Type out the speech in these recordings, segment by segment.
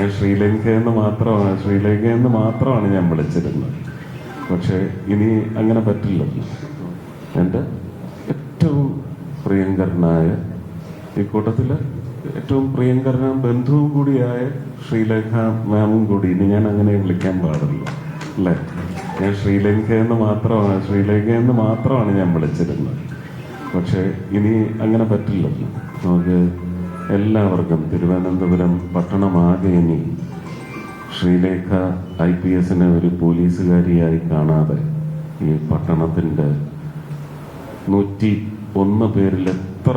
ഞാൻ ശ്രീലങ്ക എന്ന് മാത്രമാണ് ശ്രീലങ്ക എന്ന് മാത്രമാണ് ഞാൻ വിളിച്ചിരുന്നത്. പക്ഷെ ഇനി അങ്ങനെ പറ്റില്ലല്ലോ. എന്റെ ഏറ്റവും പ്രിയങ്കരനായ ഈ കൂട്ടത്തിൽ ഏറ്റവും പ്രിയങ്കരനും ബന്ധുവും കൂടിയായ ശ്രീലേഖ മാമും കൂടി ഇനി ഞാൻ അങ്ങനെ വിളിക്കാൻ പാടില്ല അല്ലേ? ഞാൻ ശ്രീലങ്ക എന്ന് മാത്രമാണ് ശ്രീലങ്ക എന്ന് മാത്രമാണ് ഞാൻ വിളിച്ചിരുന്നത്. പക്ഷെ ഇനി അങ്ങനെ പറ്റില്ലല്ലോ. നമുക്ക് എല്ലാവർക്കും തിരുവനന്തപുരം പട്ടണമാകെ ഇനി ശ്രീലേഖ ഐ പി എസിനെ ഒരു പോലീസുകാരിയായി കാണാതെ ഈ പട്ടണത്തിന്റെ നൂറ്റി ഒന്ന് പേരിൽ എത്ര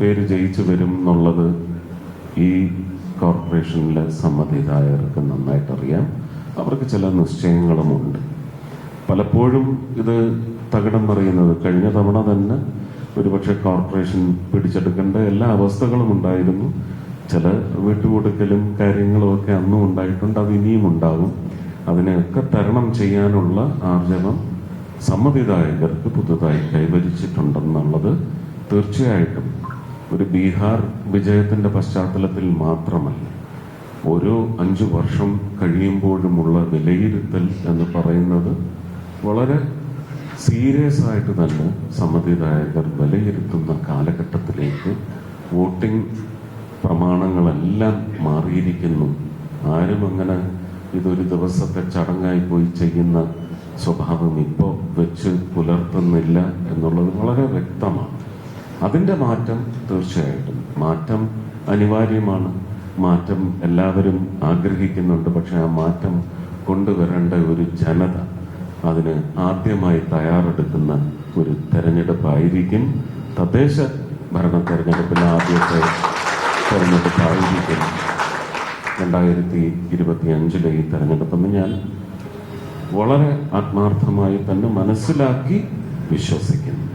പേര് ജയിച്ചു വരും എന്നുള്ളത് ഈ കോർപ്പറേഷനിലെ സമ്മതിദായകർക്ക് നന്നായിട്ടറിയാം. അവർക്ക് ചില നിശ്ചയങ്ങളുമുണ്ട്. പലപ്പോഴും ഇത് തകിടം മറിയുന്നത് കഴിഞ്ഞ തവണ തന്നെ ഒരുപക്ഷെ കോർപ്പറേഷൻ പിടിച്ചെടുക്കേണ്ട എല്ലാ അവസ്ഥകളും ഉണ്ടായിരുന്നു. ചില വിട്ടുകൊടുക്കലും കാര്യങ്ങളും ഒക്കെ അന്നും ഉണ്ടായിട്ടുണ്ട് അത് ഇനിയും ഉണ്ടാകും. അതിനെയൊക്കെ തരണം ചെയ്യാനുള്ള ആർജവം സമ്മതിദായകർക്ക് പുതുതായി കൈവരിച്ചിട്ടുണ്ടെന്നുള്ളത് തീർച്ചയായിട്ടും ഒരു ബീഹാർ വിജയത്തിന്റെ പശ്ചാത്തലത്തിൽ മാത്രമല്ല. ഓരോ അഞ്ചു വർഷം കഴിയുമ്പോഴുമുള്ള വിലയിരുത്തൽ എന്ന് പറയുന്നത് വളരെ സീരിയസ് ആയിട്ട് തന്നെ സമ്മതിദായകർ വിലയിരുത്തുന്ന കാലഘട്ടത്തിലേക്ക് വോട്ടിംഗ് പ്രമാണങ്ങളെല്ലാം മാറിയിരിക്കുന്നു. ആരും അങ്ങനെ ഇതൊരു ദിവസത്തെ ചടങ്ങായി പോയി ചെയ്യുന്ന സ്വഭാവം ഇപ്പോൾ വെച്ച് പുലർത്തുന്നില്ല എന്നുള്ളത് വളരെ വ്യക്തമാണ്. അതിന്റെ മാറ്റം തീർച്ചയായിട്ടും. മാറ്റം അനിവാര്യമാണ്. മാറ്റം എല്ലാവരും ആഗ്രഹിക്കുന്നുണ്ട്. പക്ഷെ ആ മാറ്റം കൊണ്ടുവരേണ്ട ഒരു ജനത അതിന് ആദ്യമായി തയ്യാറെടുക്കുന്ന ഒരു തെരഞ്ഞെടുപ്പായിരിക്കും. തദ്ദേശ ഭരണ തെരഞ്ഞെടുപ്പിൽ ആദ്യത്തെ തെരഞ്ഞെടുപ്പായിരിക്കും രണ്ടായിരത്തി ഇരുപത്തി അഞ്ചിലെ ഈ തെരഞ്ഞെടുപ്പെന്ന് ഞാൻ വളരെ ആത്മാർത്ഥമായി തന്നെ മനസ്സിലാക്കി വിശ്വസിക്കുന്നു.